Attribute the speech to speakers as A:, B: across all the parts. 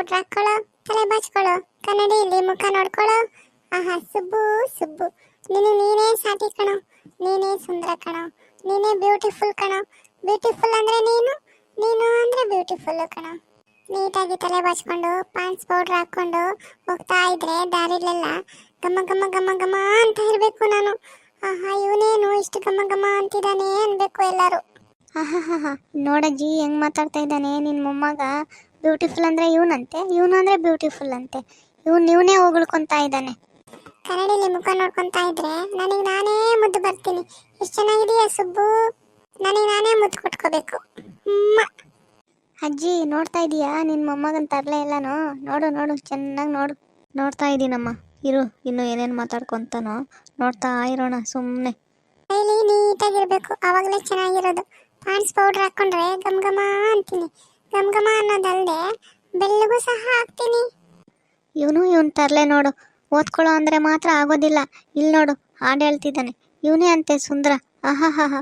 A: Powder ಹಾಕೊಳ್ಳೋ ತಲೆ ಬಾಚ್ಕೊಳ್ಳೋ ಕನ್ನಡಿಯಲ್ಲಿ ಮುಖ ನೋಡ್ಕೊಳ್ಳೋ? ಆಹಾ, ಸುಬ್ಬು ಸುಬ್ಬು. ನೀನು ನೀನೇ ಸಾಟಿ ಕಣೋ. ನೀನೇ ಸುಂದರ ಕಣೋ. ನೀನೇ ಬ್ಯೂಟಿಫುಲ್ ಕಣೋ. ಬ್ಯೂಟಿಫುಲ್ ಅಂದ್ರೆ ನೀನು? ನೀನು ಅಂದ್ರೆ ಬ್ಯೂಟಿಫುಲ್ ಕಣೋ. ನೀಟಾಗಿ ತಲೆ ಬಾಚ್ಕೊಂಡು ಪಾನ್ಸ್ ಪೌಡ್ರ್ ಹಾಕೊಂಡು ಹೋಗ್ತಾ ಇದ್ರೆ ದಾರಿಲೆಲ್ಲ ಗಮ ಗಮ ಗಮ ಗಮ ಅಂತ ಇರಬೇಕು ನಾನು. ಆಹಾ, ಇವನೇನು ಇಷ್ಟು ಗಮ ಗಮ ಅಂತಿದ್ದಾನೆ ಅನ್ಬೇಕು ಎಲ್ಲರೂ.
B: ಆಹಾಹಾಹಾ, ನೋಡಜ್ಜಿ ಹೆಂಗ್ ಮಾತಾಡ್ತಾ ಇದ್ದಾನೆ ನಿನ್ನ ಮೊಮ್ಮಗ? ಬ್ಯೂಟಿಫುಲ್ ಅಂದ್ರೆ ಇವನಂತೆ ಇವನು ಅಂದ್ರೆ ಬ್ಯೂಟಿಫುಲ್ ಅಂತೆ. ಇವ್ನು ಇವನೇ ಹೋಗ್ಕೊಂತ ಇದ್ದಾನೆ.
A: ಕನ್ನಡಿಲಿ ಮುಖ ನೋಡ್ಕೊಂತ ಇದ್ರೆ ನನಗೆ ನಾನೇ ಮುದ್ದು ಬರ್ತೀನಿ. ಎಷ್ಟು ಚೆನ್ನಾಗಿದೆಯಾ ಸುಬ್ಬು? ನನಗೆ ನಾನೇ ಮುದ್ದು ಕೊಟ್ಕೋಬೇಕು.
B: ಅಜ್ಜಿ ನೋಡ್ತಾ ಇದೀಯಾ? ನಿನ್ ಮೊಮ್ಮಗನ್ ತರಲೆ ಇಲ್ಲನು? ನೋಡು ನೋಡು ಚೆನ್ನಾಗಿ ನೋಡು. ನೋಡ್ತಾ ಇದ್ದೀನಮ್ಮ ಇರು ಇನ್ನು ಏನೇನ್ ಮಾತಾಡ್ಕೊಂತಾನೋ ನೋಡ್ತಾ ಇರೋಣ ಸುಮ್ಮನೆ
A: ಡೈಲಿ ನೀಟಾಗಿರ್ಬೇಕು. ಅವಾಗಲೇ ಚೆನ್ನಾಗಿರೋದು. ಪಾಂಡ್ಸ್ ಪೌಡರ್ ಹಾಕೊಂಡ್ರೆ ಗಮ್ ಗಮ ಅಂತೀನಿ. ಗಮ್ ಅನ್ನೋದಲ್ಲದೆ ಬೆಳ್ಳಗೂ ಸಹ ಹಾಕ್ತೀನಿ.
B: ಇವನು ಇವನ್ ತರಲೆ ನೋಡು. ಓದ್ಕೊಳ್ಳೋ ಅಂದ್ರೆ ಮಾತ್ರ ಆಗೋದಿಲ್ಲ. ಇಲ್ಲಿ ನೋಡು ಹಾಡು ಹೇಳ್ತಿದ್ದಾನೆ. ಇವನೇ ಅಂತೆ ಸುಂದರ. ಆಹಾಹಾಹಾ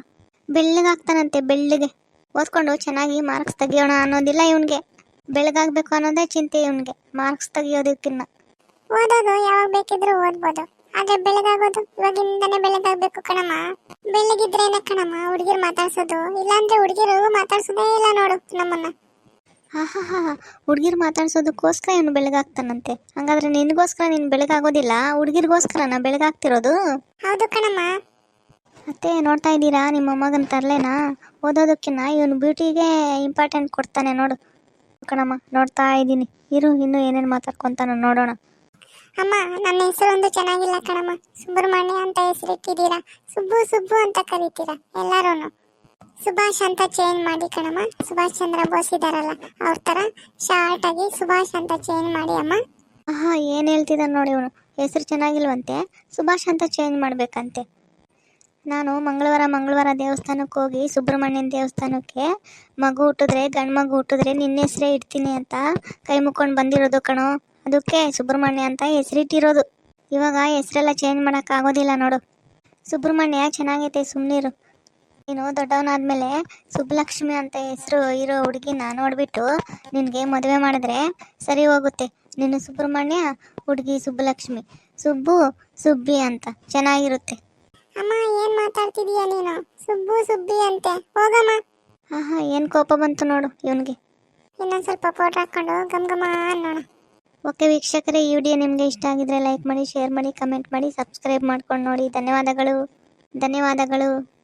B: ಬೆಳ್ಳಗಾಗ್ತಾನಂತೆ ಬೆಳ್ಳಿಗೆ. ಓದ್ಕೊಂಡು ಚೆನ್ನಾಗಿ ಮಾರ್ಕ್ಸ್ ತೆಗಿಯೋಣ ಅನ್ನೋದಿಲ್ಲ ಇವನ್ಗೆ. ಬೆಳಗಾಗ್ಬೇಕು ಅನ್ನೋದೇ ಚಿಂತೆ ಇವನ್ಗೆ. ಮಾರ್ಕ್ಸ್ ತೆಗಿಯೋದಕ್ಕಿನ್ನ.
A: ಓದೋದು ಯಾವಾಗ ಬೇಕಿದ್ರು ಓದ್ಬೋದು. ಆದ್ರೆ ಬೆಳಗಾಗೋದು ಇವಾಗಿಂದಾನೆ ಬೆಳಗಾಗ್ಬೇಕು ಕಣಮ್ಮ. ಬೆಳಗಿದ್ರೇನೆ ಕಣಮ್ಮ ಹುಡುಗಿರು ಮಾತಾಡ್ಸೋದು. ಇಲ್ಲಾಂದ್ರೆ ಹುಡುಗಿರು ಮಾತಾಡ್ಸೋದೇ ಇಲ್ಲ ನೋಡು ನಮ್ಮನ್ನ.
B: ಆಹಾಹಾ ಹುಡುಗಿರ್ ಮಾತಾಡ್ಸೋದಕ್ಕೋಸ್ಕರ ಇವನು ಬೆಳಗಾಗ್ತಾನಂತೆ. ಹಂಗಾದ್ರೆ ನಿನಗೋಸ್ಕರ ನೀನು ಬೆಳಗಾಗೋದಿಲ್ಲ? ಹುಡುಗಿರ್ಗೋಸ್ಕರನ ಬೆಳಗಾಗ್ತಿರೋದು?
A: ಹೌದು ಕಣಮ್ಮ.
B: ಮತ್ತೆ ನೋಡ್ತಾ ಇದ್ದೀರಾ? ನಿಮ್ಮ ಮಗನ ತರಲೆನಾ? ಓದೋದಕ್ಕಿನ್ನ ಇವನು ಬ್ಯೂಟಿಗೆ ಇಂಪಾರ್ಟೆಂಟ್ ಕೊಡ್ತಾನೆ ನೋಡು. ಕಣಮ್ಮ ನೋಡ್ತಾ ಇದ್ದೀನಿ. ಇರು ಇನ್ನು ಏನೇನು ಮಾತಾಡ್ಕೊಂತಾನ ನೋಡೋಣ.
A: ಅಮ್ಮ ನನ್ನ ಹೆಸರೊಂದು ಚೆನ್ನಾಗಿಲ್ಲ ಕಣಮ್ಮ. ಸುಬ್ರಹ್ಮಣ್ಯ ಅಂತ ಹೆಸರಿಟ್ಟಿದ್ದೀರಾ. ಸುಬ್ಬು ಸುಬ್ಬು ಅಂತ ಕರೀತೀರಾ. ಎಲ್ಲರೂ ಸುಭಾಷ್ ಅಂತ ಚೇಂಜ್ ಮಾಡಿ ಕಣಮ್ಮ. ಸುಭಾಷ್ ಚಂದ್ರ ಬೋಸ್ ಇದಾರಲ್ಲ, ಅವ್ರ ತರ ಶಾರ್ಟ್ ಆಗಿ ಸುಭಾಷ್ ಅಂತ ಚೇಂಜ್ ಮಾಡಿ ಅಮ್ಮ.
B: ಆಹಾ, ಏನು ಹೇಳ್ತಿದ್ದಾನೆ ನೋಡಿ ಇವನು. ಹೆಸರು ಚೆನ್ನಾಗಿಲ್ವಂತೆ. ಸುಭಾಷ್ ಅಂತ ಚೇಂಜ್ ಮಾಡಬೇಕಂತೆ. ನಾನು ಮಂಗಳವಾರ ಮಂಗಳವಾರ ದೇವಸ್ಥಾನಕ್ಕೆ ಹೋಗಿ ಸುಬ್ರಹ್ಮಣ್ಯನ ದೇವಸ್ಥಾನಕ್ಕೆ ಮಗು ಹುಟ್ಟಿದ್ರೆ, ಗಂಡು ಮಗು ಹುಟ್ಟಿದ್ರೆ ನಿನ್ನ ಹೆಸರೇ ಇಡ್ತೀನಿ ಅಂತ ಕೈ ಮುಕ್ಕೊಂಡು ಬಂದಿರೋದು ಕಣೋ. ಅದಕ್ಕೆ ಸುಬ್ರಹ್ಮಣ್ಯ ಅಂತ ಹೆಸರಿಟ್ಟಿರೋದು ಇವಾಗ ಹೆಸರೆಲ್ಲ ಚೇಂಜ್ ಮಾಡೋಕ್ಕಾಗೋದಿಲ್ಲ ನೋಡು. ಸುಬ್ರಹ್ಮಣ್ಯ, ಚೆನ್ನಾಗೈತೆ ಸುಮ್ಮನಿರು ನೀನು ದೊಡ್ಡವನಾದ್ಮೇಲೆ ಸುಬ್ಬಲಕ್ಷ್ಮಿ ಅಂತ ಹೆಸರು ಇರೋ ಹುಡುಗಿನ ನೋಡ್ಬಿಟ್ಟು ನಿನಗೆ ಮದುವೆ ಮಾಡಿದ್ರೆ ಸರಿ ಹೋಗುತ್ತೆ. ನೀನು ಸುಬ್ರಹ್ಮಣ್ಯ ಹುಡುಗಿ ಸುಬ್ಬಲಕ್ಷ್ಮಿ. ಸುಬ್ಬು ಸುಬ್ಬಿ ಅಂತ ಚೆನ್ನಾಗಿರುತ್ತೆ.
A: ಅಮ್ಮ ಏನ್ ಮಾತಾಡ್ತಿದೀಯ ನೀನು? ಸುಬ್ಬು ಸುಬ್ಬಿ ಅಂತೆ. ಹೋಗಮ್ಮ.
B: ಆಹಾ ಏನು ಕೋಪ ಬಂತು ನೋಡು ಇವನಿಗೆ.
A: ಇನ್ನೊಂದ್ ಸ್ವಲ್ಪ ಫೋಟೋ ಹಾಕೊಂಡು ಗಮ್ ಗಮ ಅನ್ನೋಣ.
B: ಓಕೆ ವೀಕ್ಷಕರೇ ಈ ವಿಡಿಯೋ ನಿಮಗೆ ಇಷ್ಟ ಆಗಿದ್ರೆ ಲೈಕ್ ಮಾಡಿ ಶೇರ್ ಮಾಡಿ ಕಮೆಂಟ್ ಮಾಡಿ ಸಬ್ಸ್ಕ್ರೈಬ್ ಮಾಡ್ಕೊಂಡು ನೋಡಿ. ಧನ್ಯವಾದಗಳು. ಧನ್ಯವಾದಗಳು.